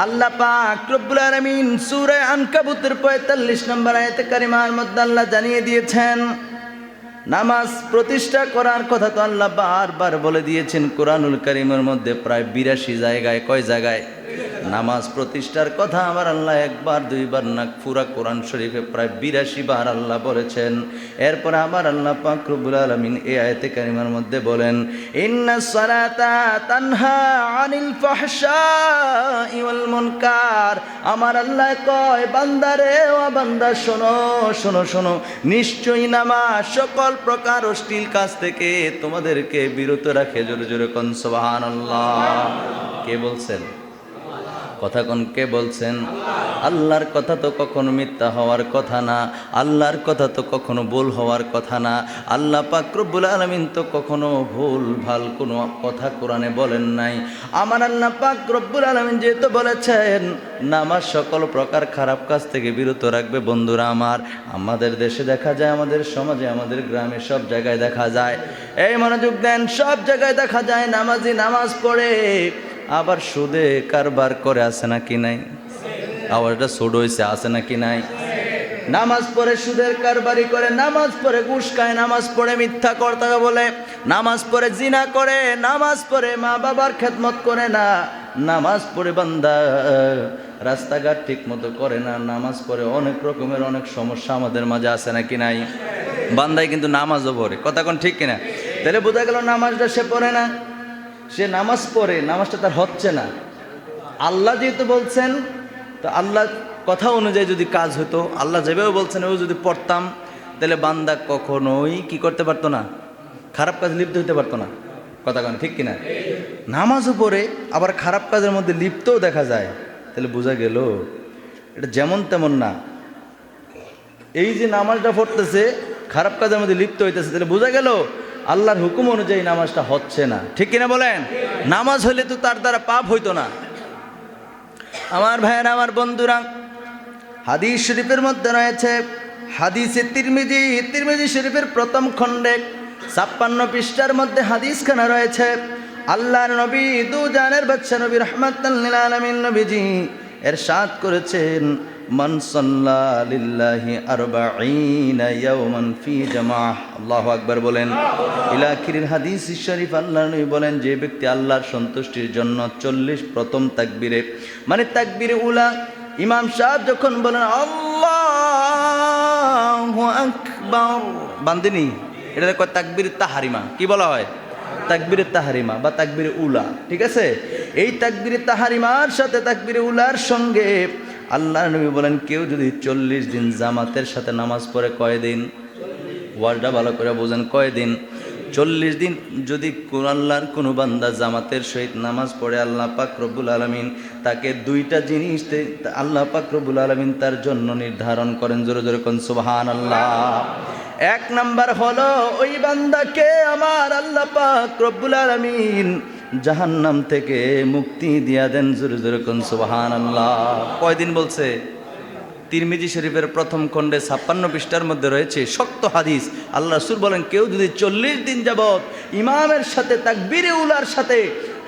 আল্লাহ পাক রব্বুল আলামিন সূরা আনকাবুতের 45 নম্বর আয়াতে কারিমার মধ্যে আল্লাহ জানিয়ে দিয়েছেন, নামাজ প্রতিষ্ঠা করার কথা তো আল্লাহ বারবার বলে দিয়েছেন, কোরআনুল কারিমের মধ্যে প্রায় বিরাশি জায়গায়, কয় জায়গায়? নামাজ প্রতিষ্ঠার কথা আমার আল্লাহ একবার, দুইবার না পুরা কোরআন শরীফে প্রায় বিরাশি বার আল্লাহ বলেছেন। এরপর আমার আল্লাহ পাক রব্বুল এ আয়াতে কারিমার মধ্যে বলেন, ইন্না সালাতা তানহা আনিল ফাহশাই ওয়াল মুনকার। আমার আল্লাহ কয় বান্দারে ও বান্দা, শোনো শোনো শোনো, নিশ্চয়ই নামাজ সকল প্রকার অশ্লীল কাজ থেকে তোমাদেরকে বিরত রাখে। জোরে জোরে কন, সুবহানাল্লাহ। কে বলছেন? কথা কোন কে বলছেন, আল্লাহর কথা তো কখনো মিথ্যা হওয়ার কথা না, আল্লাহর কথা তো কখনো ভুল হওয়ার কথা না, আল্লাহ পাক রব্বুল আলামিন তো কখনো ভুল, ভালো কোনো কথা কোরআনে বলেন নাই। আমার আল্লাহ পাক রব্বুল আলামিন যেহেতু বলেছেন, নামাজ সকল প্রকার খারাপ কাজ থেকে বিরত রাখবে বন্ধুরা আমার। আমাদের দেশে দেখা যায়, আমাদের সমাজে, আমাদের গ্রামে সব জায়গায় দেখা যায়। এই মনোযোগ দেন, সব জায়গায় দেখা যায়, নামাজি নামাজ পড়ে। আবার সুদে কারবার করে আছে নাকি নাই? আওয়াজটা সুদ হয়েছে আছে নাকি নাই? নামাজ পড়ে সুদের কারবারি করে, নামাজ পড়ে ঘুষ খায়, নামাজ পড়ে মিথ্যা কর্তা বলে, নামাজ পড়ে জিনা করে, নামাজ পড়ে মা বাবার খেদমত করে না, নামাজ পড়ে বান্দা রাস্তাঘাট ঠিক মতো করে না, নামাজ পড়ে অনেক রকমের অনেক সমস্যা আমাদের মাঝে আছে নাকি নাই? বান্দায় কিন্তু নামাজও পড়ে, কথা কোন ঠিক কিনা? তাহলে বোঝা গেল নামাজটা সে পড়ে না। সে নামাজ পড়ে, নামাজটা তার হচ্ছে না। আল্লাহ যেহেতু বলছেন, তো আল্লাহ কথা অনুযায়ী যদি কাজ হতো, আল্লাহ যেভাবে বলছেন ও যদি পড়তাম, তাহলে বান্দা কখনোই কি করতে পারতো না? খারাপ কাজ লিপ্ত হতে পারতো না। কথা কেন, ঠিক কিনা? নামাজও পড়ে, আবার খারাপ কাজের মধ্যে লিপ্তও দেখা যায়। তাহলে বোঝা গেল, এটা যেমন তেমন না। এই যে নামাজটা পড়তেছে, খারাপ কাজের মধ্যে লিপ্ত হইতেছে, তাহলে বোঝা গেল আল্লাহর হুকুম অনুযায়ী নামাজটা হচ্ছে না। ঠিক কিনা বলেন? নামাজ হলে তো তার দ্বারা পাপ হইতো না। আমার ভাইয়ের, আমার বন্ধুরা, হাদিস শরীফের মধ্যে রয়েছে, হাদিসে তিরমিজি তিরমিজি শরীফের প্রথম খণ্ডে ছাপ্পান্ন পৃষ্ঠার মধ্যে হাদিসখানা রয়েছে, আল্লাহর নবী দু জানের বাচ্চা নবী আলমিন নবীজি এর সাত করেছেন মান সাল্লা লিল্লাহি আরবাঈনা ফি জামাহ আল্লাহু আকবার বলেন ইলাখির হাদিস শরীফ আল্লাহ নবী বলেন, যে ব্যক্তি আল্লাহর সন্তুষ্টির জন্য চল্লিশ প্রথম তাকবীরে মানে তাকবীরে উলা, ইমাম সাহেব যখন বলেন, আল্লাহু আকবার, বান্দিনি, এটা কয় তাকবীর তাহারিমা, কি বলা হয়? তাকবিরে তাহারিমা বা তাকবিরে উলা, ঠিক আছে? এই তাকবিরে তাহারিমার সাথে তাকবিরে উলার সঙ্গে আল্লাহ নবী বলেন, কেউ যদি চল্লিশ দিন জামাতের সাথে নামাজ পড়ে কয়দিন? ওয়ার্ডটা ভালো করে বোঝেন, কয়দিন? চল্লিশ দিন যদি কোন আল্লাহর কোনো বান্দা জামাতের সহিত নামাজ পড়ে, আল্লাহ পাক রব্বুল আলমিন তাকে দুইটা জিনিস আল্লাহ পাক রব্বুল আলমিন তার জন্য নির্ধারণ করেন, জোরে জোরে কোন সুবহান আল্লাহ এক নাম্বার হলো, ওই বান্দাকে আমার আল্লাহ পাক রব্বুল আলমিন জাহান্নাম থেকে মুক্তি দিয়া দেন জোরে জোরে কোন সুবহান আল্লাহ কয়দিন বলছে? তিরমিজি শরীফের প্রথম খণ্ডে ছাপ্পান্ন পৃষ্ঠার মধ্যে রয়েছে শক্ত হাদিস। আল্লাহ রসুল বলেন, কেউ যদি চল্লিশ দিন যাবৎ ইমামের সাথে তাকবীরে উলার সাথে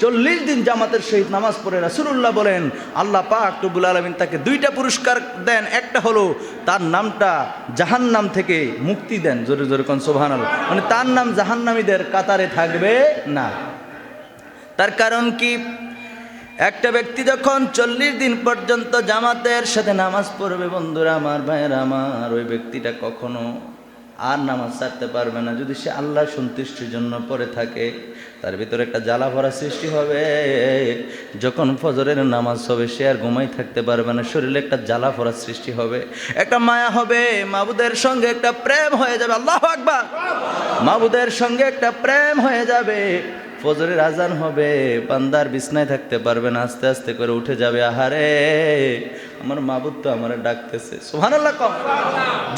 চল্লিশ দিন জামাতের সহিত নামাজ পড়ে রাসুল্লাহ বলেন, আল্লাহ পাক রব্বুল আলমিন তাকে দুইটা পুরস্কার দেন। একটা হলো তার নামটা জাহান্নাম থেকে মুক্তি দেন। জোরে জোরে কোন সোভান মানে তার নাম জাহান্নামীদের কাতারে থাকবে না। তার কারণ কি? একটা ব্যক্তি যখন চল্লিশ দিন পর্যন্ত জামাতের সাথে নামাজ পড়বে, বন্ধুরা, আমার ভাইয়ের, আমার, ওই ব্যক্তিটা কখনো আর নামাজ ছাড়তে পারবে না। যদি সে আল্লাহ সন্তুষ্টির জন্য পড়ে থাকে, তার ভিতরে একটা জ্বালা ভরা সৃষ্টি হবে। যখন ফজরের নামাজ হবে, সে আর ঘুমাই থাকতে পারবে না, শরীরে একটা জ্বালা ভরা সৃষ্টি হবে, একটা মায়া হবে। মাবুদের সঙ্গে একটা প্রেম হয়ে যাবে, আল্লাহ আকবার। মাবুদের সঙ্গে একটা প্রেম হয়ে যাবে। ফজরের আজান হবে পান্দার বিছনায় থাকতে পারবে না, আস্তে আস্তে করে উঠে যাবে। আহারে, আমার মাবুদ তো আমার ডাকতেছে। সুবহানাল্লাহ কম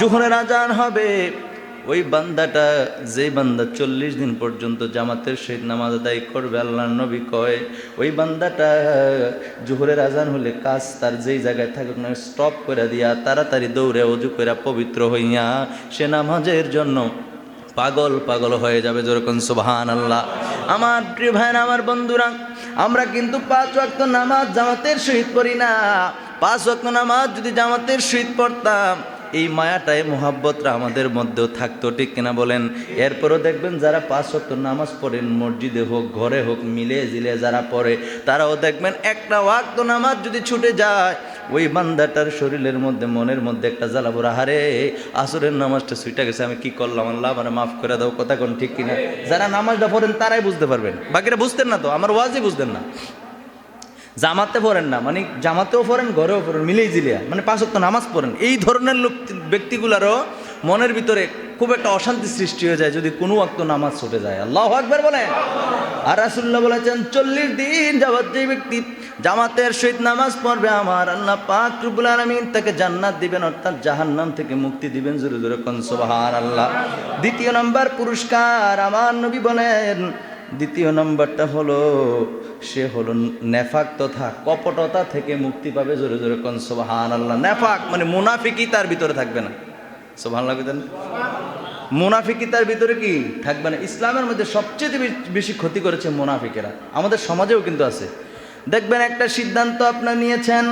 জুহরের আজান হবে। ওই বান্দাটা যে বান্দা চল্লিশ দিন পর্যন্ত জামাতের সহিত নামাজ আদায় করবে আল্লাহ নবী কয়, ওই বান্দাটা জুহরের আজান হলে কাজ তার যেই জায়গায় থাকুক না স্টপ করে দিয়া তাড়াতাড়ি দৌড়ে অজু করে পবিত্র হইয়া সে নামাজের জন্য পাগল পাগল হয়ে যাবে যেরকম সুবহান আল্লাহ আমার প্রিয় ভাইরা আমার বন্ধুরা, আমরা কিন্তু পাঁচ ওয়াক্ত নামাজ জামাতের সহিত পড়ি না। পাঁচ ওয়াক্ত নামাজ যদি জামাতের সহিত পড়তাম, এই মায়াটাই মোহাব্বতরা আমাদের মধ্যেও থাকতো, ঠিক কিনা বলেন? এরপরও দেখবেন যারা পাঁচ ওয়াক্ত নামাজ পড়েন, মসজিদে হোক, ঘরে হোক মিলে জিলে যারা পড়ে, তারাও দেখবেন একটা ওয়াক্ত নামাজ যদি ছুটে যায় ওই বান্দাটার শরীরের মধ্যে, মনের মধ্যে একটা জ্বালাবো হারে আসরের নামাজটা ছুটে গেছে, আমি কি করলাম? আল্লাহ আমার মাফ করে দাও, কথা কোন ঠিক কিনা? যারা নামাজটা পড়েন, তারাই বুঝতে পারবেন। বাকিরা বুঝতেন না তো, আমার ওয়াজই বুঝতেন না। জামাতে পড়েন না মানে জামাতেও পড়েন, ঘরেও পড়েন, মিলেই জিলিয়া। মানে পাঁচক নামাজ পড়েন। এই ধরনের লোক, ব্যক্তিগুলারও মনের ভিতরে খুব একটা অশান্তি সৃষ্টি হয়ে যায় যদি কোনো অক্ত নামাজ ছুটে যায়। আল্লাহ একবার বলেন। আর রাসুল্লাহ বলেছেন, চল্লিশ দিন যাবৎ যে ব্যক্তি জামাতের সহিত নামাজ পড়বে, আমার আল্লাহ পাক রুবুল আলমিন তাকে জান্নাত দিবেন, অর্থাৎ জাহান্নাম থেকে মুক্তি দিবেন। জোরে জোরে কনসবাহার আল্লাহ দ্বিতীয় নম্বর পুরস্কার আমার নবী বলেন। দ্বিতীয় নম্বরটা হলো, সে হলো নেফাক তথা কপটতা থেকে মুক্তি পাবে। জোরে জোরে কন আল্লাহ নেফাক মানে মুনাফিকই তার ভিতরে থাকবে না। সোবাহান লাগবেন মুনাফিকি তার ভিতরে কি থাকবে না? ইসলামের মধ্যে সবচেয়ে বেশি ক্ষতি করেছে মুনাফিকেরা। আমাদের সমাজেও কিন্তু আছে। দেখবেন একটা সিদ্ধান্ত আপনার নিয়েছেন,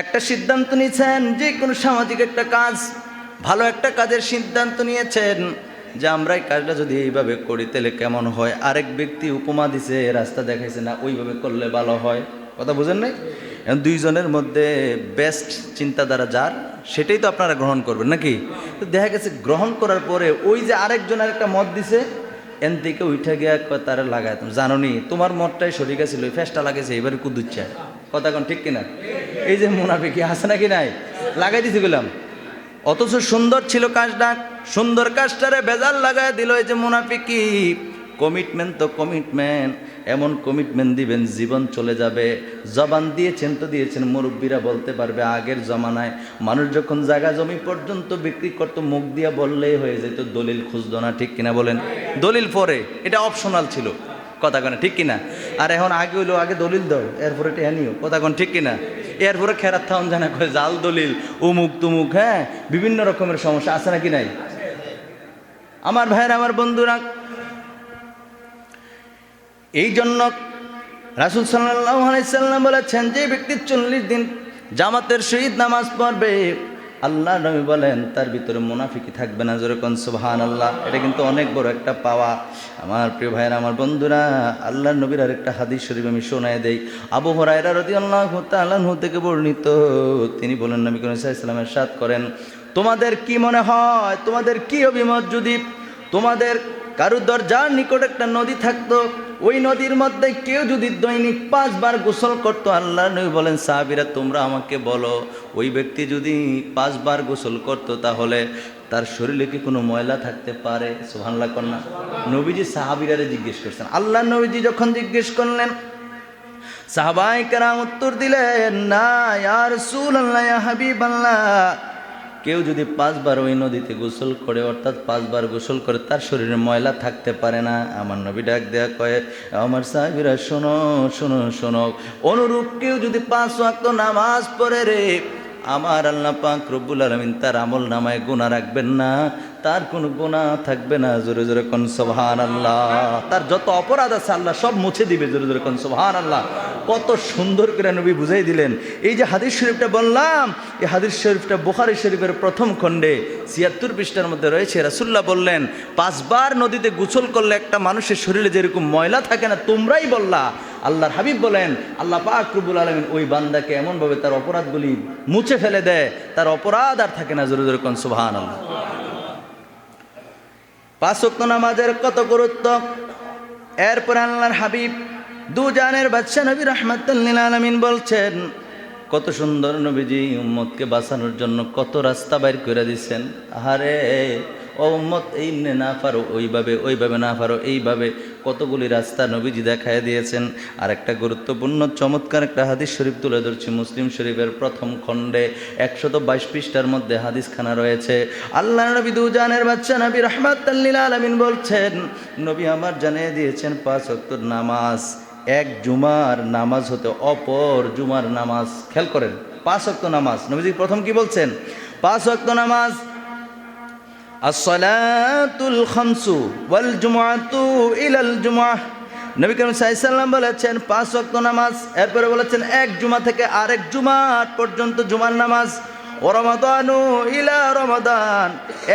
একটা সিদ্ধান্ত নিয়েছেন যে কোনো সামাজিক একটা কাজ, ভালো একটা কাজের সিদ্ধান্ত নিয়েছেন, যে আমরা এই কাজটা যদি এইভাবে করি, তাহলে কেমন হয়? আরেক ব্যক্তি উপমা দিছে, রাস্তা দেখাইছে, না, ওইভাবে করলে ভালো হয়। কথা বুঝেন নাই? এখন দুইজনের মধ্যে বেস্ট চিন্তাধারা যার, সেটাই তো আপনারা গ্রহণ করবেন, নাকি? তো দেখা গেছে গ্রহণ করার পরে ওই যে আরেকজন আরেকটা মত দিছে, এন থেকে উঠে গিয়া তারা লাগায় তুমি। জানো নি তোমার মতটাই সরিয়ে গেছিল ওই ফেসটা লাগেছে এবারে কুদুচ্ছে। কথা কোন, ঠিক কিনা? এই যে মুনাফিকি আছে নাকি নাই? লাগাই দিতে গেলাম অথচ সুন্দর ছিল কাজটা, সুন্দর কাজটারে বেজাল লাগায় দিল এই যে মুনাফিকি কমিটমেন্ট তো কমিটমেন্ট এমন কমিটমেন্ট দিবেন, জীবন চলে যাবে। জবান দিয়েছেন তো দিয়েছেন, মুরব্বীরা বলতে পারবে, আগের জমানায় মানুষ যখন জায়গা জমি পর্যন্ত বিক্রি করতো, মুখ দিয়া বললেই হয়ে যেত, দলিল খুঁজতো না, ঠিক কিনা বলেন? দলিল পরে, এটা অপশনাল ছিল। কথা কনে, ঠিক কিনা? আর এখন আগে হইল, আগে দলিল দাও, এরপরে এটা নিও। কথা কন, ঠিক কিনা? এরপরে খেরাত থাউন জানা কয়, জাল দলিল, উমুক তুমুক হ্যাঁ? বিভিন্ন রকমের সমস্যা আছে নাকি নাই? আমার ভাইয়ের, আমার বন্ধুরা এই জন্য রাসুল আলাইসাল্লাম বলেছেন, যে ব্যক্তি চল্লিশ দিন জামাতের শহীদ নামাজ পড়বে আল্লাহ নবী বলেন, তার ভিতরে মুনাফিকি থাকবে না যেরকম সুবহান আল্লাহ এটা কিন্তু অনেক বড় একটা পাওয়া। আমার প্রিয় ভাইয়ের, আমার বন্ধুরা আল্লাহ নবীর আর একটা হাদিস শরীফ আমি শোনায় দেই। আবু হরাইরা রদি আল্লাহ তাল্লাহ থেকে বর্ণিত। তিনি বলেন, নবী করিম ইসলামের সাথ করেন, তোমাদের কি মনে হয়? তোমাদের কি অভিমত যদি তোমাদের কারুর দরজার নিকট একটা নদী থাকতো, ওই নদীর মধ্যে কেউ যদি দৈনিক পাঁচবার গোসল করতো আল্লাহ নবী বলেন, সাহাবিরা, তোমরা আমাকে বলো, ওই ব্যক্তি যদি পাঁচবার গোসল করতো তাহলে তার শরীরে কি কোনো ময়লা থাকতে পারে? সুহান্লা কন্যা নবীজি সাহাবিরারে জিজ্ঞেস করছেন। আল্লাহ নবীজি যখন জিজ্ঞেস করলেন সাহাবাই কারাম উত্তর দিলেন, না ইয়ার সুল আল্লাহ হাবিব আল্লাহ কেউ যদি পাঁচবার ওই নদীতে গোসল করে, অর্থাৎ পাঁচবার গোসল করে, তার শরীরে ময়লা থাকতে পারে না। আমার নবী ডাক দেয়া কয়ে, আমার সাহেবিরা, শোনো শোনো শোনো, অনুরূপ কেউ যদি পাঁচ ওয়াক্ত নামাজ পড়ে রে, আমার আল্লাহ পাক রব্বুল আলমিন তার আমল নামায় গুণা রাখবেন না। তার কোনো গুণা থাকবে না, জোরে জোরে কোন সোহান আল্লাহ তার যত অপরাধ আছে আল্লাহ সব মুছে দিবে, জোরে জোরে কোন সোহান আল্লাহ কত সুন্দর করে নবী বুঝাই দিলেন। এই যে হাদিস শরীফটা বললাম, এই হাদিস শরীফটা বুখারি শরীফের প্রথম খণ্ডে ছিয়াত্তর পৃষ্ঠার মধ্যে রয়েছে। রাসুল্লাহ বললেন, পাঁচবার নদীতে গোসল করলে একটা মানুষের শরীরে যেরকম ময়লা থাকে না, তোমরাই বললা। আল্লাহর হাবিব বলেন, আল্লাহ পাক রুবুল আলমিন ওই বান্দাকে এমনভাবে তার অপরাধগুলি মুছে ফেলে দেয়, তার অপরাধ আর থাকে না, জোরে জোরে কোন আল্লাহ পাঁচক্ত নামাজের কত গুরুত্ব? এরপর আল্লাহর হাবিব দুজানের বাচ্চা নবী রহমতুল্লিল আলমিন বলছেন, কত সুন্দর নবীজি উম্মতকে বাঁচানোর জন্য কত রাস্তা বাইর করে দিচ্ছেন আহারে ও উম্মত এইমনে না পারো ওইভাবে ওইভাবে না পারো এইভাবে। কতগুলি রাস্তা নবীজি দেখায় দিয়েছেন। আর একটা গুরুত্বপূর্ণ, চমৎকার একটা হাদিস শরীফ তুলে ধরছি মুসলিম শরীফের প্রথম খণ্ডে। একশত বাইশ পৃষ্ঠার মধ্যে হাদিসখানা রয়েছে। আল্লাহ নবী দুজানের বাচ্চা নবী রহমাতাল্লিল আলমিন বলছেন, নবী আমার জানিয়ে দিয়েছেন পাঁচ অক্টর নামাজ। এক জুমার নামাজ হতে অপর জুমার নামাজ। খেয়াল করেন, পাঁচ অক্ত নামাজ। নবীজি প্রথম কি বলছেন? পাঁচ অক্ত নামাজ আসসালাতুল খামসু ওয়াল জুমআতু ইলাল জুমআহ। নবী করিম সাল্লাম বলেছেন, পাঁচ ওয়াক্ত নামাজ, এরপরে বলেছেন, এক জুমা থেকে আরেক জুমার পর্যন্ত জুমার নামাজ। ও রমাদানু ইলা রমাদান,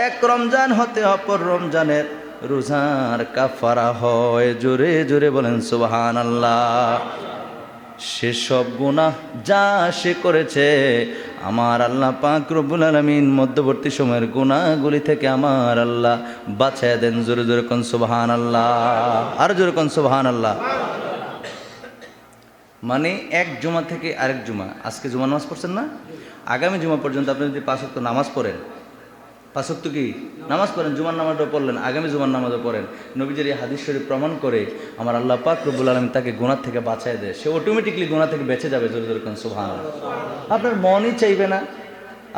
এক রমজান হতে অপর রমজানের রোজার কাফারা হয়। জোরে জোরে বলেন সুবহান আল্লাহ সেসব গুনাহ যা সে করেছে আমার আল্লাহ পাক রব্বুল আলমিন মধ্যবর্তী সময়ের গুণাগুলি থেকে আমার আল্লাহ বাছায় দেন। জোরে জোরে কন সুবহান আল্লাহ আর জোরে কন সুবহান আল্লাহ মানে এক জুমা থেকে আরেক জুমা। আজকে জুমা নামাজ পড়ছেন না? আগামী জুমা পর্যন্ত আপনি যদি পাঁচ নামাজ পড়েন পাঁচ ওয়াক্ত কি? নামাজ পড়েন, জুমার নামাজও পড়লেন, আগামী জুমার নামাজও পড়েন। নবীজের এই হাদিস শরীফ প্রমাণ করে আমার আল্লাহ পাক রব্বুল আলম তাকে গুণার থেকে বাঁচায় দেয়। সে অটোমেটিকলি গুণা থেকে বেঁচে যাবে, জোরে জোরে কোন সুবহান আপনার মনই চাইবে না।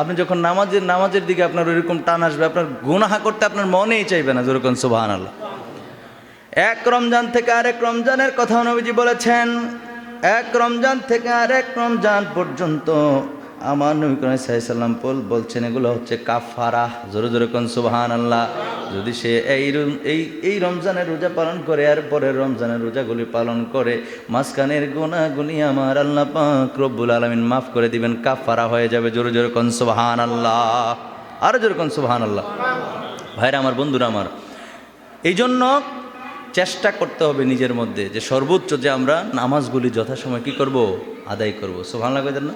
আপনি যখন নামাজের নামাজের দিকে আপনার ওইরকম টান আসবে, আপনার গুনাহা করতে আপনার মনেই চাইবে না যেরকম সুবহান আল্লাহ এক রমজান থেকে আরেক রমজানের কথা নবীজি বলেছেন, এক রমজান থেকে আরেক রমজান পর্যন্ত আমার নবী করিম সাল্লাম পোল বলছেন, এগুলো হচ্ছে কাফারা জোরে জোরে কোন সুবহান আল্লাহ যদি সে এই এই এই রমজানের রোজা পালন করে, আর পরের রমজানের রোজাগুলি পালন করে, মাঝখানের গুণাগুলি আমার আল্লাহ পাক রব্বুল আলমিন মাফ করে দিবেন কাফারা হয়ে যাবে। জোরে জোরে কোন সুবহান আল্লাহ আরও জোরে কোন সুবহান আল্লাহ ভাইরা আমার, বন্ধুরা আমার এই জন্য চেষ্টা করতে হবে নিজের মধ্যে যে সর্বোচ্চ যে আমরা নামাজগুলি যথাসময় কি করব? আদায় করব। সোভান লাগবে না?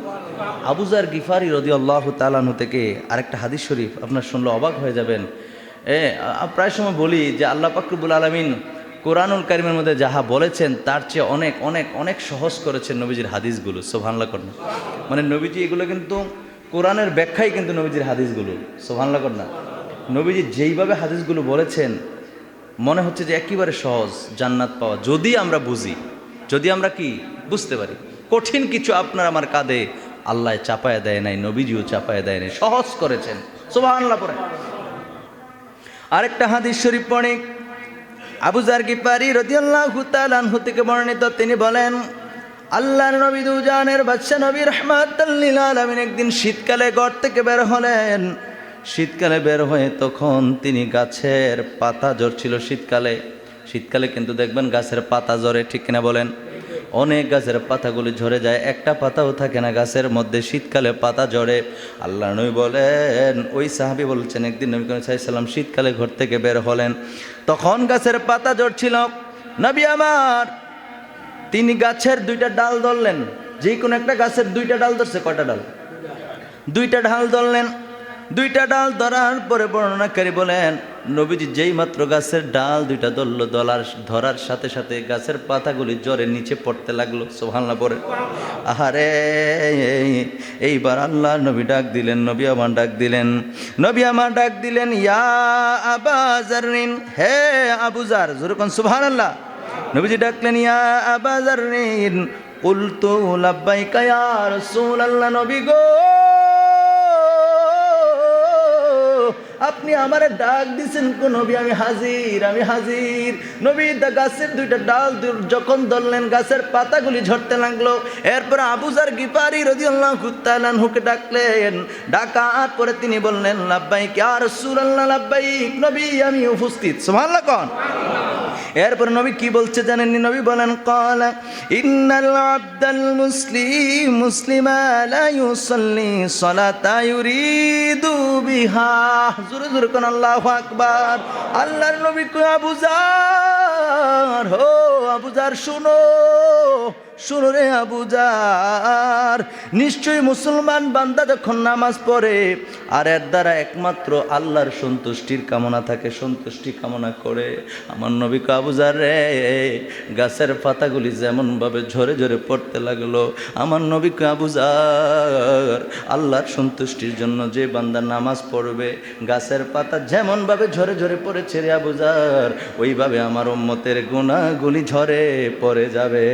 আবুজার গিফারি রদি আল্লাহ তালানু থেকে আরেকটা হাদিস শরীফ আপনার শুনলে অবাক হয়ে যাবেন। এ প্রায় সময় বলি যে আল্লাহ পাকরুবুল আলমিন কোরআনুল কারিমের মধ্যে যাহা বলেছেন, তার চেয়ে অনেক অনেক অনেক সহজ করেছেন নবীজির হাদিসগুলো। সোভানলা করেন মানে নবীজি এগুলো কিন্তু কোরআনের ব্যাখ্যাই কিন্তু নবীজির হাদিসগুলো। সোভানলা না। নবীজি যেইভাবে হাদিসগুলো বলেছেন, মনে হচ্ছে যে একেবারে সহজ, জান্নাত পাওয়া। যদি আমরা বুঝি, যদি আমরা কি, বুঝতে পারি। কঠিন কিছু আপনার আমার কাঁধে। আল্লাহ চাপায় দেয় নাই, নবীজিও চাপায় দেয় নাই, সহজ করেছেন। সোভানলা পরে আরেকটা হাদিস শরীফ পড়ে। আবু জার গিপারি রদিয়াল্লাহু তাআলাহু থেকে বর্ণিত, তিনি বলেন, আল্লাহর নবী দুজানের বাদশা নবী রহমাতুল্লিল আলামিন একদিন শীতকালে ঘর থেকে বের হলেন। শীতকালে বের হয়ে তখন তিনি গাছের পাতা ঝরছিল শীতকালে। শীতকালে কিন্তু দেখবেন গাছের পাতা ঝরে, ঠিক কিনা বলেন? অনেক গাছের পাতাগুলি ঝরে যায়, একটা পাতাও থাকে না গাছের মধ্যে, শীতকালে পাতা ঝরে। আল্লাহ নবী বলেন, ওই সাহাবি বলছেন, একদিন নবী করিম সাল্লাম শীতকালে ঘর থেকে বের হলেন। তখন গাছের পাতা ঝরছিল। নবী আমার, তিনি গাছের দুইটা ডাল ধরলেন। যে কোনো একটা গাছের দুইটা ডাল ধরছে, কয়টা ডাল? দুইটা ডাল ধরলেন। দুইটা ডাল ধরার পরে বর্ণনাকারী বলেন, নবীজি যেই মাত্র গাছের ডাল দুইটা ধরলো দলার ধরার সাথে সাথে গাছের পাতাগুলি জ্বরে নিচে পড়তে লাগল সোহান্লা পরে আহারে, এইবার আল্লাহ নবী ডাক দিলেন, নবী আমার ডাক দিলেন, নবী আমার ডাক দিলেন, ইয়া আবাজারিন হে আবুজার যেরকম সুবহান আল্লাহ নবীজি ডাকলেন, ইয়া আবাজারিন উলতু লাব্বাইকা ইয়া রাসূলুল্লাহ, নবী গো। আপনি আমারে ডাক দিছেন কোন নবী, আমি হাজির আমি হাজির। নবী দা গাছের দুইটা ডাল যখন ধরলেন, গাছের পাতাগুলি ঝরতে লাগল। এরপর আবুজার গিপারি রাদিয়াল্লাহু তাআলা হুকে ডাকলেন। ডাকার পরে তিনি বললেন, লাব্বাইক ইয়া রাসূলুল্লাহ, লাব্বাইক নবী, আমি উপস্থিত। সুবহানাল্লাহ কোন। এরপর নবী কি বলছে জানেননি? নবী বলেন কলা ইন্নাল আব্দাল মুসলিম মুসলিমা লা সালাতা ইউরিদু বিহা। জোরে জোরে কোন আল্লাহ আকবার। আল্লাহর নবী আবুজার হো আবুজার শুনো। শুনো রে আবুজার নিশ্চয়ই মুসলমান বান্দা যখন নামাজ পড়ে, আর এর দ্বারা একমাত্র আল্লাহর সন্তুষ্টির কামনা থাকে, সন্তুষ্টি কামনা করে। আমার নবীকে আবুজার রে, গাছের পাতাগুলি যেমনভাবে ঝরে ঝরে পড়তে লাগল, আমার নবীকে আবুজার আল্লাহর সন্তুষ্টির জন্য যে বান্দা নামাজ পড়বে, গাছের পাতা যেমনভাবে ঝরে ঝরে পড়েছে রে আবুজার ওইভাবে আমার উম্মতের গুণাগুলি ঝরে পড়ে যাবে।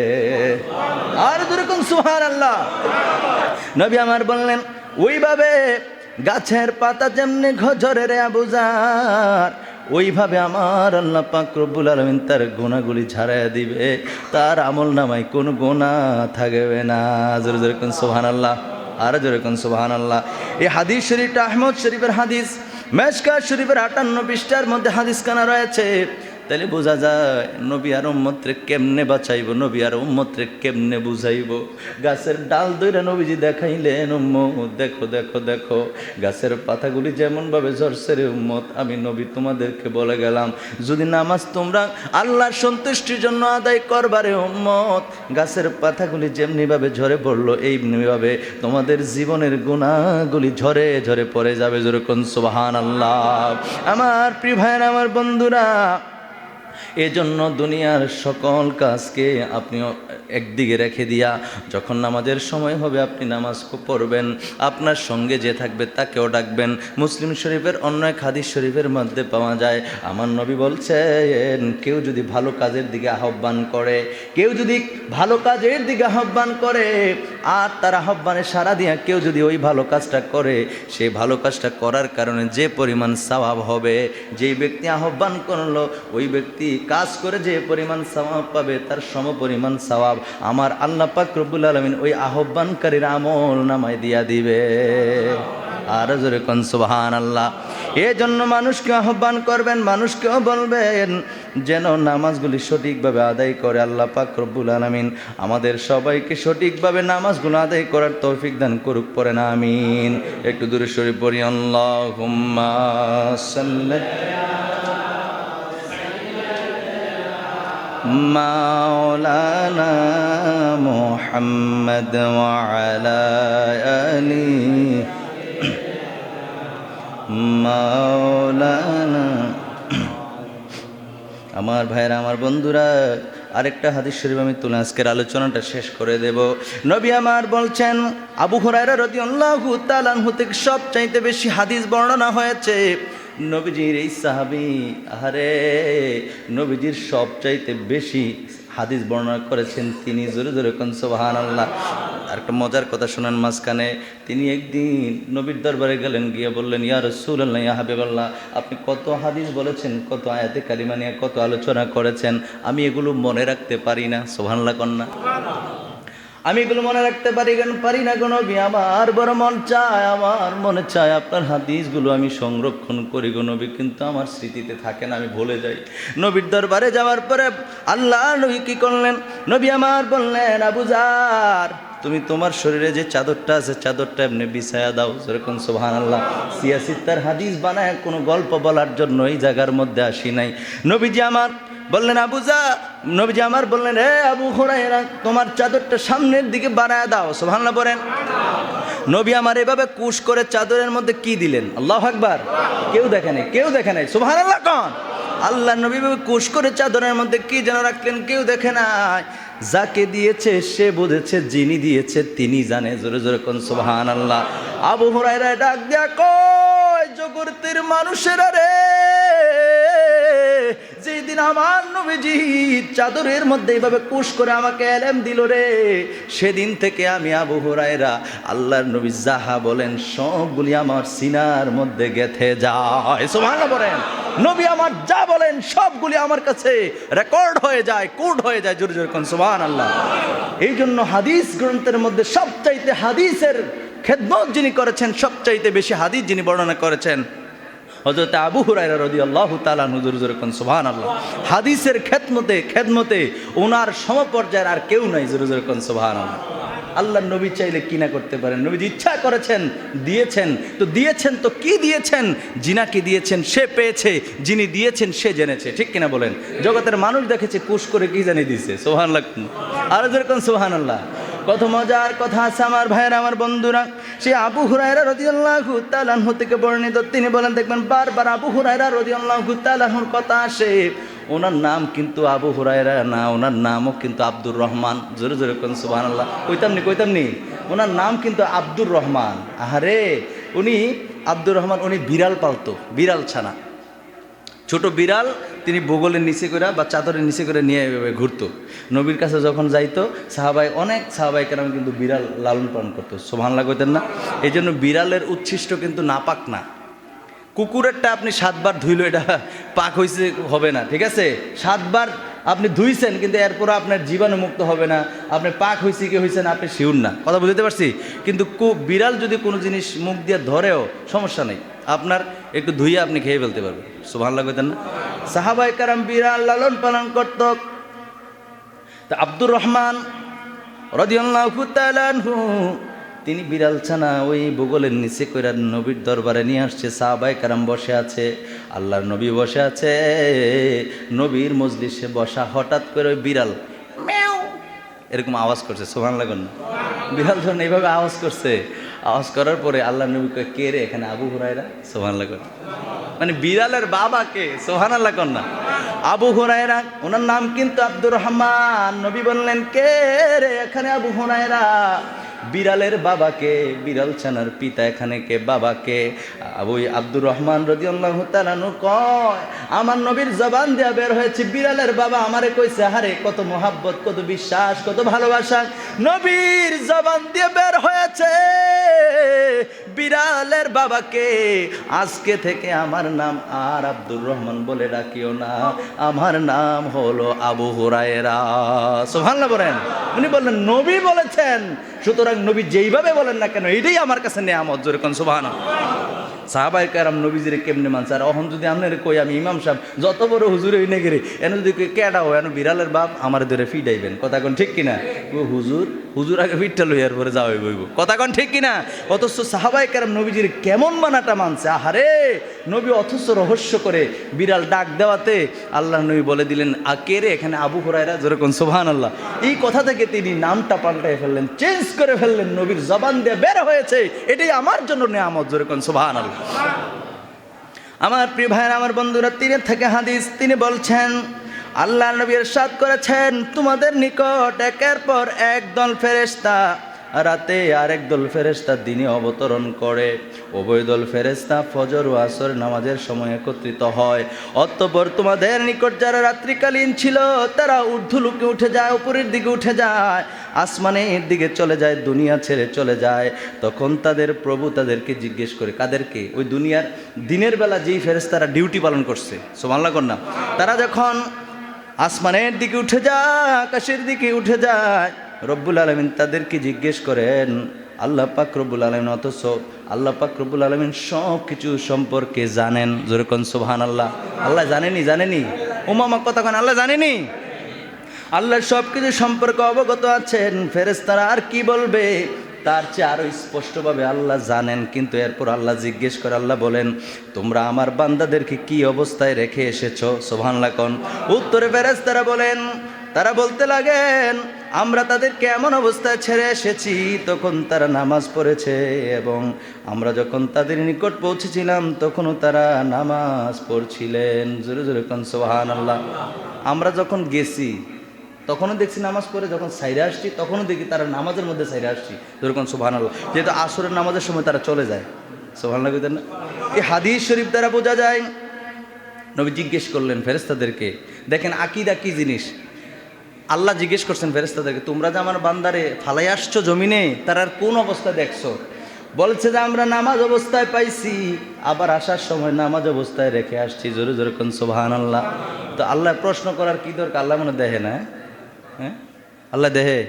আর দুরকম সুহার আল্লাহ নবী আমার বললেন, ওইভাবে গাছের পাতা যেমনি ঝরে রে আবুজার ওইভাবে আমার আল্লাহ পাক রব্বুল আলমিন তার গোনাগুলি ঝাড়াইয়া দিবে। তার আমল নামায় কোনো গোনা থাকবে না। জোরে জোরে কোন সোহান আল্লাহ আর জোরে কোন সোহান আল্লাহ এই হাদিস শরীফটা আহমদ শরীফের হাদিস মেশকা শরীফের আটান্ন পৃষ্ঠার মধ্যে হাদিস কানা রয়েছে তাহলে বোঝা যায়, নবী আর উম্মত্রে কেমনে বাঁচাইব, নবী আর উম্মত্রে কেমনে বুঝাইব? গাছের ডাল দইরা নবীজি দেখাইলেন, উম্মত, দেখো দেখো দেখো, গাছের পাতাগুলি যেমনভাবে ঝরছে রে উম্মত, আমি নবী তোমাদেরকে বলে গেলাম, যদি নামাজ তোমরা আল্লাহর সন্তুষ্টির জন্য আদায় করবারে উম্মত, গাছের পাতাগুলি যেমনিভাবে ঝরে পড়ল, এইমনিভাবে তোমাদের জীবনের গুণাগুলি ঝরে ঝরে পড়ে যাবে যেরকম সোহান আল্লাহ আমার প্রিয় ভাইয়ের, আমার বন্ধুরা এজন্য দুনিয়ার সকল কাজকে আপনি একদিকে রেখে দিয়া, যখন নামাজের সময় হবে আপনি নামাজ পড়বেন, আপনার সঙ্গে যে থাকবে তাকেও ডাকবেন। মুসলিম শরীফের অন্য এক হাদিস শরীফের মধ্যে পাওয়া যায়, আমার নবী বলছেন, কেউ যদি ভালো কাজের দিকে আহ্বান করে, কেউ যদি ভালো কাজের দিকে আহ্বান করে, আর তার আহ্বানে সারা দিয়া কেউ যদি ওই ভালো কাজটা করে সেই ভালো কাজটা করার কারণে যে পরিমাণ সওয়াব হবে, যেই ব্যক্তি আহ্বান করল, ওই ব্যক্তি কাজ করে যে পরিমাণ সওয়াব পাবে, তার সম পরিমাণ সওয়াব আমার আল্লাহ পাক রব্বুল আলমিন ওই আহ্বানকারীর আমল নামায় দিয়া দিবে। আর জোরে কন সুবহান আল্লাহ এই জন্য মানুষকে আহ্বান করবেন, মানুষকেও বলবেন যেন নামাজগুলি সঠিকভাবে আদায় করে আল্লাহ পাক রব্বুল আলমিন। আমাদের সবাইকে সঠিকভাবে নামাজগুলো আদায় করার তৌফিক দান করুক পরে না, আমিন। একটু দূরে সরে পড়ি আল্লাহ مولانا محمد وعلى آله মাওলানা আমার ভাইরা আমার বন্ধুরা আরেকটা হাদিস শরীফ আমি তুলে আজকের আলোচনাটা শেষ করে দেব নবী আমার বলছেন আবু হুরায়রা রাদিয়াল্লাহু তাআলা আনহু থেকে সব চাইতে বেশি হাদিস বর্ণনা হয়েছে নবীজির এই সাহাবি আরে নবীজির সব চাইতে বেশি হাদিস বর্ণনা করেছেন তিনি, জোরে জোরে কোন সোহান আল্লাহ আর একটা মজার কথা শোনান মাঝখানে, তিনি একদিন নবীর দরবারে গেলেন, গিয়ে বললেন, ইয়া রসুল আল্লাহ ইয়া হাবিবাল্লাহ, আপনি কত হাদিস বলেছেন, কত আয়াতে কালিমা নিয়ে কত আলোচনা করেছেন, আমি এগুলো মনে রাখতে পারি না। সোহানলা কন্যা। আমি এগুলো মনে রাখতে পারি, কেন পারি না কোনো আমার বড় মন চায়, আমার মনে চায় আপনার হাদিসগুলো আমি সংরক্ষণ করি গো নবী, কিন্তু আমার স্মৃতিতে থাকে না, আমি ভুলে যাই। নবীর দরবারে যাওয়ার পরে আল্লাহ নবী কি করলেন? নবী আমার বললেন আবুজার তুমি তোমার শরীরে যে চাদরটা আছে, চাদরটা এমনি বিছায়া দাও। যেরকম সোহান আল্লাহ সিয়াসিত্তার হাদিস বানায়, কোনো গল্প বলার জন্য এই জায়গার মধ্যে আসি নাই। নবীজি আমার বললেন আবুজা নবীজি আমার বললেন হে আবু হুরাইরা তোমার চাদরটা সামনের দিকে বাড়ায় দাও। সোহান্লা বলেন। নবী আমার এভাবে কুশ করে চাদরের মধ্যে কি দিলেন? আল্লাহ আকবার। কেউ দেখে নাই, কেউ দেখে নাই। সোহান আল্লাহ কন। আল্লাহ নবী কুশ করে চাদরের মধ্যে কি যেন রাখলেন, কেউ দেখে নাই। যাকে দিয়েছে, সে বুঝেছে, যিনি দিয়েছে, তিনি জানে। জোরে জোরে কোন সোহান আল্লাহ আবু হুরাইরা ডাক দেয়া কয়, জগতের মানুষেরা রে যেদিন আমার নবীজি চাদরের মধ্যে এইভাবে কুশ করে আমাকে এলেম দিল রে, সেদিন থেকে আমি আবু হুরায়রা, আল্লাহর নবী যাহা বলেন সবগুলি আমার সিনার মধ্যে গেথে যায়। সুবহানাল্লাহ বলেন, নবী আমার যা বলেন সবগুলি আমার কাছে রেকর্ড হয়ে যায় কোড হয়ে যায়, জোরে জোরে কোন আল্লাহ এই জন্য হাদিস গ্রন্থের মধ্যে সবচাইতে হাদিসের খেদমত যিনি করেছেন, সবচাইতে বেশি হাদিস যিনি বর্ণনা করেছেন হজরত আবু হুরাইরা রদি আল্লাহ তালা নুজুর জুরকন সুবহান আল্লাহ হাদিসের খেদমতে খেদমতে ওনার সমপর্যায়ের আর কেউ নাই, জুরু জুরকন সুবহান আল্লাহ আল্লাহ নবী চাইলে কি না করতে পারেন? নবী ইচ্ছা করেছেন, দিয়েছেন। তো দিয়েছেন তো কি দিয়েছেন? জিনাকে দিয়েছেন, সে পেয়েছে। যিনি দিয়েছেন, সে জেনেছে। ঠিক কিনা বলেন? জগতের মানুষ দেখেছে, কুশ করে কি জানি দিয়েছে সোহান আল্লাহ আরও যেরকম সোহান আল্লাহ কত মজার কথা আছে আমার ভাইয়ের, আমার বন্ধুরা। সে আবু হুরায়রা রদিয়াল্লাহ তাআলাহু থেকে বর্ণিত। তিনি বলেন, দেখবেন, বারবার আবু হুরায়রা রদিয়াল্লাহ তাআলাহুর কথা আসে। ওনার নাম কিন্তু আবু হুরায়রা না, ওনার নামও কিন্তু আব্দুর রহমান। জোরে জোরে কোন, সুবহানাল্লাহ। কইতাম নি কইতাম নি ওনার নাম কিন্তু আব্দুর রহমান। আহারে, উনি আব্দুর রহমান, উনি বিড়াল পালতো, বিড়াল ছানা। ছোট বিড়াল তিনি বগলের নিচে করে বা চাদরের নিচে করে নিয়ে এভাবে ঘুরতো। নবীর কাছে যখন যাইতো, সাহাবাই, অনেক সাহাবাই কেরাম কিন্তু বিড়াল লালন পালন করতো। সোভান লাগতেন না? এই জন্য বিড়ালের উচ্ছিষ্ট কিন্তু নাপাক না। কুকুরেরটা আপনি সাতবার ধুইলো, এটা পাক হয়েছে হবে না, ঠিক আছে? সাতবার আপনি ধুইছেন, কিন্তু এরপর আপনার জীবাণু মুক্ত হবে না। আপনি পাক হয়েছে কি হয়েছেন আপনি শিউর না। কথা বুঝতে পারছি? কিন্তু বিড়াল যদি কোনো জিনিস মুখ দিয়ে ধরেও, সমস্যা নেই। আপনার একটু ধুইয়ে আপনি খেয়ে ফেলতে পারবেন। সুভান লাগতেন না? সাহাবাই কারাম বিড়াল লালন পালন করত। তা আব্দুর রহমান তিনি বিড়াল ছানা ওই বগলের নিচে কইরা নবীর দরবারে নিয়ে আসছে। সাহাবাই কারাম বসে আছে। আল্লাহর নবী বসে আছে নবীর মজলিসে বসা হঠাৎ করে ওই বিড়াল এরকম আওয়াজ করছে সোহান লাগুন বিড়াল যখন এইভাবে আওয়াজ করছে আওয়াজ করার পরে আল্লাহ নবী কয়, কে রে এখানে আবু হুরায়রা? সোহান লাগুন মানে বিড়ালের বাবাকে সোহান আল্লাহ কন্যা আবু হুরায়রা ওনার নাম কিন্তু আব্দুর রহমান। নবী বললেন কে রে এখানে আবু হুরায়রা? বিড়ালের বাবাকে, বিড়াল ছানার পিতা এখানে কে, বাবাকে? ওই আব্দুর রহমান রদি আল্লাহ তালানু কয়, আমার নবীর জবান দেয়া বের হয়েছে, বিড়ালের বাবা আমারে কইছে, হারে কত মোহাব্বত, কত বিশ্বাস, কত ভালোবাসা। নবীর জবান দিয়ে বের হয়েছে। বিড়ালের বাবাকে। আজকে থেকে আমার নাম আর আব্দুর রহমান বলে ডাকিও না। আমার নাম হলো আবু হুরায়রা। বলেন। উনি বললেন, নবী বলেছেন। সুতরাং নবী যেইভাবে বলেন না কেন, এটাই আমার কাছে নেয়ামত, জোরে কোন সোহান সাহাবাই কারাম নবীজিরে কেমনে মানছে? আর অহন যদি আপনার কই, আমি ইমাম সাহেব, যত বড় হুজুর হই না এনে যদি কেডা হয় বিড়ালের বাপ, আমার ধরে ফিডাইবেন কথা কোন ঠিক কিনা? ও হুজুর হুজুর আগে ফিটটা লইয়ার পরে যাওয়াই বইব। কথা কোন ঠিক কিনা? অথচ সাহাবাই কারাম নবীজির কেমন মানাটা মানছে? আহারে, নবী অথচ রহস্য করে বিড়াল ডাক দেওয়াতে আল্লাহ নবী বলে দিলেন, আ কে রে এখানে আবু হুরায়রা? যেরকম সোহান আল্লাহ এই কথা থেকে তিনি নামটা পাল্টাই ফেললেন, চেঞ্জ করে ফেললেন, নবীর জবান দিয়ে বের হয়েছে। এটাই আমার জন্য নেয়ামত, যেরকম সোহান আল্লাহ আমার প্রিয় ভাইয়ের, আমার বন্ধুরা তিনি থেকে হাদিস, তিনি বলছেন আল্লাহ নবী সাদ করেছেন, তোমাদের নিকট একের পর এক দল ফেরেস্তা রাতে আরেক দল ফেরেস্তা দিনে অবতরণ করে। উভয় দল ফেরেস্তা ফজর ও আসর নামাজের সময় একত্রিত হয়। অতঃপর তোমাদের নিকট যারা রাত্রিকালীন ছিল, তারা ঊর্ধ্বলোকে উঠে যায়, উপরের দিকে উঠে যায়, আসমানের দিকে চলে যায়, দুনিয়া ছেড়ে চলে যায়। তখন তাদের প্রভু তাদেরকে জিজ্ঞেস করে, কাদেরকে? ওই দুনিয়ার দিনের বেলা যেই ফেরেস্তারা ডিউটি পালন করছে সোমাল্লা কন্যা তারা যখন আসমানের দিকে উঠে যায়, আকাশের দিকে উঠে যায়। রব্বুল আলমিন তাদেরকে জিজ্ঞেস করেন, আল্লাহ পাক রব্বুল আলমিন অথচ আল্লাহ পাক রব্বুল আলমিন সব কিছু সম্পর্কে জানেন। যেরকম সোহান আল্লাহ আল্লাহ জানেনি জানেনি? উমামা কেন, আল্লাহ জানেনি? আল্লাহ সব কিছু সম্পর্কে অবগত আছেন। ফেরেস্তারা আর কি বলবে? তার চেয়ে আরও স্পষ্টভাবে আল্লাহ জানেন, কিন্তু এরপর আল্লাহ জিজ্ঞেস করে, আল্লাহ বলেন, তোমরা আমার বান্দাদেরকে কি অবস্থায় রেখে এসেছ? সোভান লাকন উত্তরে ফেরেস্তারা বলেন, তারা বলতে লাগেন, আমরা তাদেরকে এমন অবস্থায় ছেড়ে এসেছি? তখন তারা নামাজ পড়েছে এবং আমরা যখন তাদের নিকট পৌঁছেছিলাম, তখনও তারা নামাজ পড়ছিলেন। জোরে জোরে কন সোহান আল্লাহ আমরা যখন গেছি তখনও দেখছি নামাজ পড়ে, যখন সাইরে আসছি, তখনও দেখি তারা নামাজের মধ্যে সাইরে আসছি। যেরকম সোহান আল্লাহ যেহেতু আসরের নামাজের সময় তারা চলে যায়। সোহান আল্লাহ না? এই হাদিস শরীফ দ্বারা বোঝা যায়, নবী জিজ্ঞেস করলেন ফেরেস্তাদেরকে দেখেন আকিদা কি জিনিস? আল্লাহ জিজ্ঞেস করছেন ফেরেস্তাদেরকে তোমরা যে আমার বান্দারে ফালাই আসছো জমিনে, তার আর কোন অবস্থা দেখছ? বলছে যে, আমরা নামাজ অবস্থায় পাইছি, আবার আসার সময় নামাজ অবস্থায় রেখে আসছি। জোরে জোরে কোন সোহান আল্লাহ তো আল্লাহ প্রশ্ন করার কি দরকার? আল্লাহ মনে দেখে না হ্যাঁ? আল্লাহ দেহে?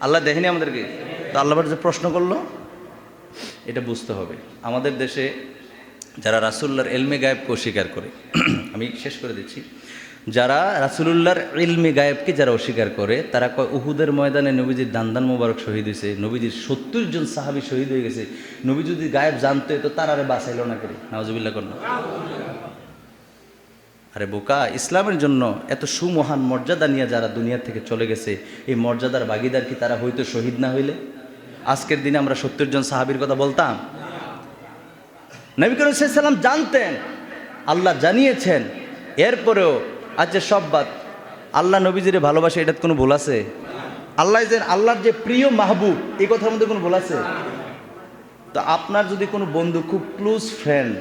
আল্লাহ দেখেনি আমাদেরকে? তো আল্লাহ যে প্রশ্ন করল, এটা বুঝতে হবে। আমাদের দেশে যারা রাসুল্লাহর এলমে গায়েবকে অস্বীকার করে, আমি শেষ করে দিচ্ছি। যারা রাসুলুল্লাহর ইলমে গায়েবকে যারা অস্বীকার করে, তারা কয়, উহুদের ময়দানে নবীজির দান্দান মোবারক শহীদ হয়েছে, নবীজির সত্তর জন সাহাবি শহীদ হয়ে গেছে। নবী যদি গায়েব জানতো, তো তার আরে বাঁচাইল না করে নওয়াজবিল্লা কর আরে বোকা, ইসলামের জন্য এত সুমহান মর্যাদা নিয়ে যারা দুনিয়া থেকে চলে গেছে, এই মর্যাদার বাগিদার কি তারা হয়তো শহীদ না হইলে? আজকের দিনে আমরা সত্তর জন সাহাবির কথা বলতাম। নবী করিম সাল্লাম জানতেন, আল্লাহ জানিয়েছেন, এরপরেও আচ্ছা সব বাদ, আল্লাহ নবীজিরে ভালোবাসে এটার কোনো ভুল আছে? আল্লাহ যে, আল্লাহর যে প্রিয় মাহবুব, এই কথার মধ্যে কোনো ভুল আছে? তো আপনার যদি কোনো বন্ধু, খুব ক্লোজ ফ্রেন্ড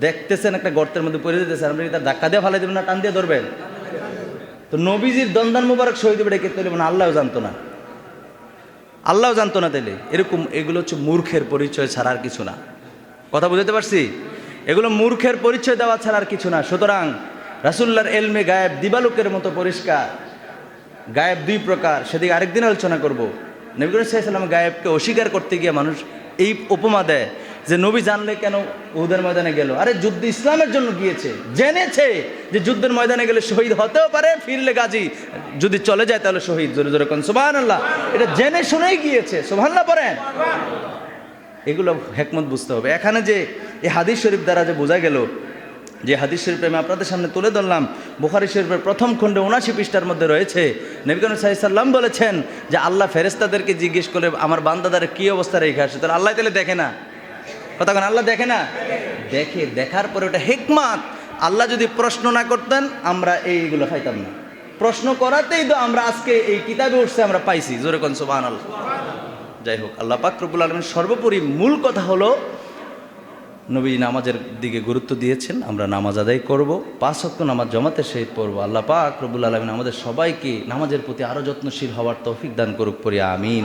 দেখতেছেন একটা গর্তের মধ্যে পড়ে দিতেছেন আপনি তার ধাক্কা দিয়ে ফালাই দেবেন না, টান দিয়ে ধরবেন? তো নবীজির দন্দান মুবারক শহীদ বেড়ে কে তৈরি মানে জানতো না। আল্লাহও জানতো না তাইলে। এরকম, এগুলো হচ্ছে মূর্খের পরিচয় ছাড়া আর কিছু না। কথা বুঝতে পারছি? এগুলো মূর্খের পরিচয় দেওয়া ছাড়া আর কিছু না। সুতরাং রাসুল্লাহর এলমে গায়েব দিবালুকের মতো পরিষ্কার, গায়েব দুই প্রকার, সেদিকে আরেকদিন আলোচনা করব। নবী করিম সাল্লাম গায়েবকে অস্বীকার করতে গিয়ে মানুষ এই উপমা দেয়। যে নবী জানলে কেন উহুদের ময়দানে গেল? আরে যুদ্ধ ইসলামের জন্য গিয়েছে। জেনেছে যে যুদ্ধের ময়দানে গেলে শহীদ হতেও পারে, ফিরলে গাজী। যদি চলে যায় তাহলে শহীদ, জোরে জোরে কোন। সোবাহান আল্লাহ এটা জেনে শুনেই গিয়েছে। সোভান্লা পড়েন। এগুলো হেকমত বুঝতে হবে। এখানে যে এই হাদিস শরীফ দ্বারা যে বোঝা গেল, যে হাদিস শরীফ আমি আপনাদের সামনে তুলে ধরলাম, বুখারি শরীফের প্রথম খণ্ডে উনাশি পৃষ্ঠার মধ্যে রয়েছে। নবীকান সাল্লাম বলেছেন যে, আল্লাহ ফেরেস্তাদেরকে জিজ্ঞেস করে আমার বান্দাদার কী অবস্থা রেখে আসে? তাহলে আল্লাহ তাহলে দেখে না। কতক্ষণ আল্লাহ দেখে না? দেখে, দেখার পরে ওটা হেকমাত। আল্লাহ যদি প্রশ্ন না করতেন, আমরা এইগুলো খাইতাম না। প্রশ্ন করাতেই তো আমরা আজকে এই কিতাবে উঠছে, আমরা পাইছি। জোরে কোন সোবান আল্লাহ যাই হোক, আল্লাহ পাক রব্বুল আলমের সর্বোপরি মূল কথা হলো, নবী নামাজের দিকে গুরুত্ব দিয়েছেন, আমরা নামাজ আদায় করব। পাঁচ অক্ট নামাজ জমাতে সহিত পড়ব। আল্লাহ পাক রব্বুল আলমিন আমাদের সবাইকে নামাজের প্রতি আরও যত্নশীল হওয়ার তৌফিক দান করুক, পড়ি আমিন।